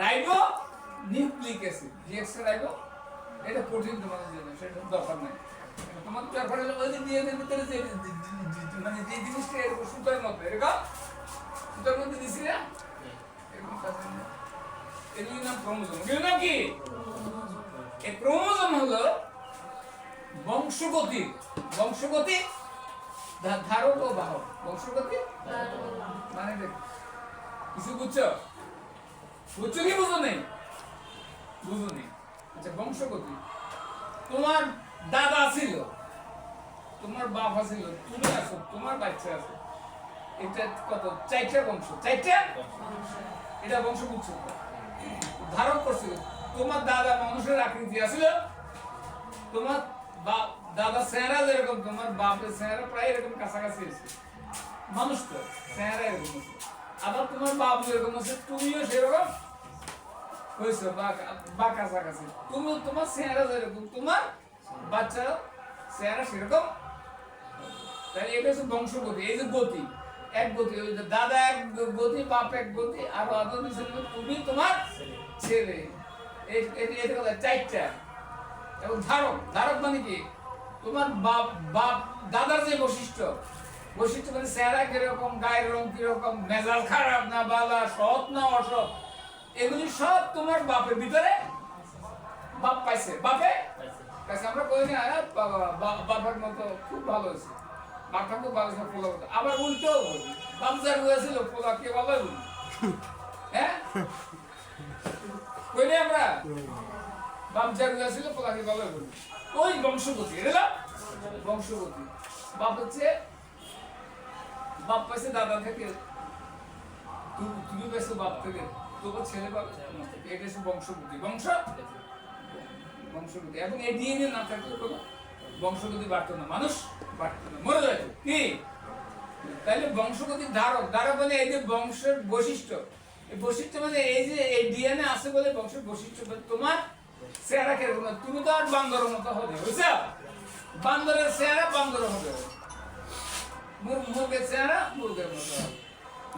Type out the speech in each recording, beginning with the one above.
Ribo nucleic acid deoxy ribo এটা protein তোমাদের জন্য সেটা দরকার নাই। তোমার তারপরে ওই যে ডিএনএ ভিতরে যে মানে যে জিনিসটা এরকম সুতার মতো এরকম? সুতার মধ্যে দিছি না? এরকম। এগুলির নাম ক্রোমোজোম। এগুলির নাম কি? এই ক্রোমোজোম হলো বংশগতি। বংশগতি ধারক ও বাহক। বংশগতি? মানে দেখ কিছু বুঝছ? কি বুঝো নেই বুঝো নেই আচ্ছা বংশগতি। তোমার দাদা ছিল। তোমার বাবা ছিল। তুমি আছো, তোমার বাচ্চা আছে। এটা কত? চারটা বংশ। চারটা? এটা বংশ বুঝছ ধারণ করছিল তোমার দাদা মানুষের আকৃতি আছিল। তোমার দাদা চেহারা যেরকম, তোমার বাপের চেহারা প্রায় এরকম কাছাকাছি আছে। মানুষ তো, চেহারা এরকম আছে। আবার তোমার বাপ যেরকম আছে তুমিও সেরকম? হয়েছে বা বা কাছাকাছি তুমি তোমার চেহারা যেরকম তোমার বাচ্চা চেহারা সেরকম? তাহলে এটা হচ্ছে বংশগতি এই যে গতি এক গতি ওই যে দাদা এক গতি বাপ এক গতি আর আদর তুমি তোমার ছেলে। এটা কথা চারটা। এবং ধারক ধারক মানে কি? তোমার বাপ বাপ দাদার যে বৈশিষ্ট্য বৈশিষ্ট্য মানে চেহারা কীরকম, গায়ের রং কীরকম মেজাল খারাপ না বালা, সৎ না অসৎ, এগুলি সব তোমার বাপের ভিতরে বাপ পাইছে। বাপে? পাইছে। আমরা কই না, "আরে বাবার মতো খুব ভালো হয়েছে। বাপটা খুব ভালো হয়েছে, পোলা মতো আবার উল্টো বলি বাপ হয়েছিল পোলা কে ভালো বলি? হ্যাঁ? কই না আমরা? বাপ যার হয়েছিল পোলাকে ভালো বলি ওই বংশগতি এটা বংশগতি বাপ হচ্ছে বাপ পাইছে দাদা থেকে। তুমি তুমি পাইছো বাপ থেকে। তোমার ছেলে এটা হচ্ছে বংশগতি বংশ? বংশগতি এবং এই ডিএনএ না থাকলে কোনো বংশগতি না। মানুষ না। মরে কি? তাহলে বংশগতির ধারক। ধারক মানে এই যে বংশের বৈশিষ্ট্য। এই বৈশিষ্ট্য মানে এই যে এই ডিএনএ আছে বলে বংশের বৈশিষ্ট্য। তোমার চেহারা কীরকম? তুমি তো আর বান্দরের মতো হবে বুঝছ? বান্দরের চেহারা বান্দরের হবে মুরগের চেহারা, মুরগের মতো হবে।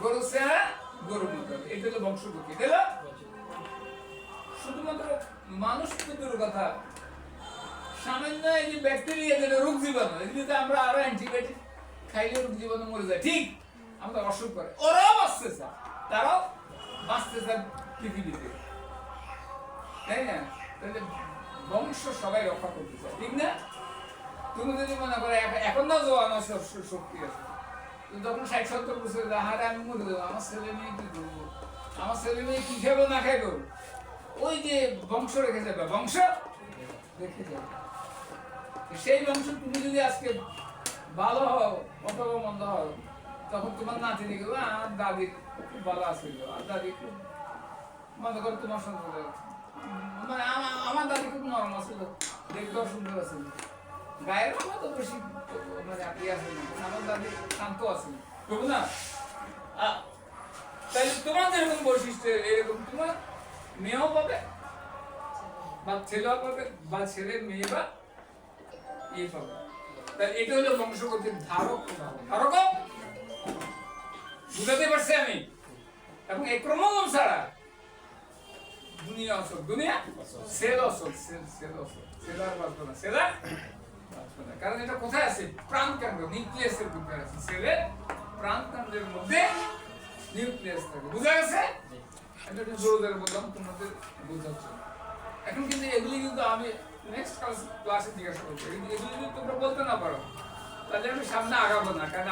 গরুর চেহারা, গরুর মতো হবে। এটা হলো বংশগতি, এটা হলো শুধুমাত্র মানুষ তো কথা। সামান্য এই যে ব্যাকটেরিয়া যেটা রোগ জীবাণু এগুলিতে আমরা আরও অ্যান্টিবায়োটিক খাইলে রোগ জীবাণু মরে যায়। ঠিক আমরা অসুখ করে। ওরাও বাঁচতে চায়। তারাও বাঁচতে চায় পৃথিবীতে। তাই না? তাহলে বংশ সবাই রক্ষা করতে চায়। ঠিক না? তুমি যদি মনে করো এখন- না আছে শক্তি আছে। তখন ষাট, সত্তর বছর হারে আমি মরে যাব। আমার ছেলে মেয়ে কি করব? আমার ছেলে মেয়ে কি না ওই যে বংশ রেখে যাবে। বংশ রেখে যাবে। সেই বংশ তুমি যদি আজকে ভালো হও অথবা মন্দ হও, তখন তোমার নাতি দেখবে আমার দাদি খুব ভালো আছে আর দাদি খুব মনে করো তোমার সঙ্গে মানে আমার দাদি খুব নরম আছিল দেখতেও সুন্দর আছিল গায়ের রঙও তো বেশি মানে আপনি আছে আমার দাদি শান্ত আছে। বুঝলো না তাহলে তোমার যেরকম বৈশিষ্ট্য এরকম তোমার মেয়েও পাবে? বা ছেলেও পাবে বা ছেলে মেয়ে বা ইয়ে পাবে। তাহলে এটা হলো বংশগতির ধারক ধারক? বুঝাতে পারছি আমি? এবং এই ক্রমোজম ছাড়া দুনিয়া অসল দুনিয়া? সেল অসল সেল সেল অসল সেল আর না। সেল আর? বাঁচবে না। কারণ এটা কোথায় আছে প্রাণ কেন্দ্র নিউক্লিয়াসের ভিতরে আছে সেলের প্রাণ কেন্দ্রের মধ্যে নিউক্লিয়াস থাকে বুঝা গেছে এটা একটু জোরে জোরে বললাম তোমাদের বোঝাচ্ছ এখন কিন্তু এগুলি কিন্তু আমি নেক্সট ক্লাস জিজ্ঞাসা করব এগুলি যদি তোমরা বলতে না পারো তাহলে আমি সামনে আগাবো না কারণ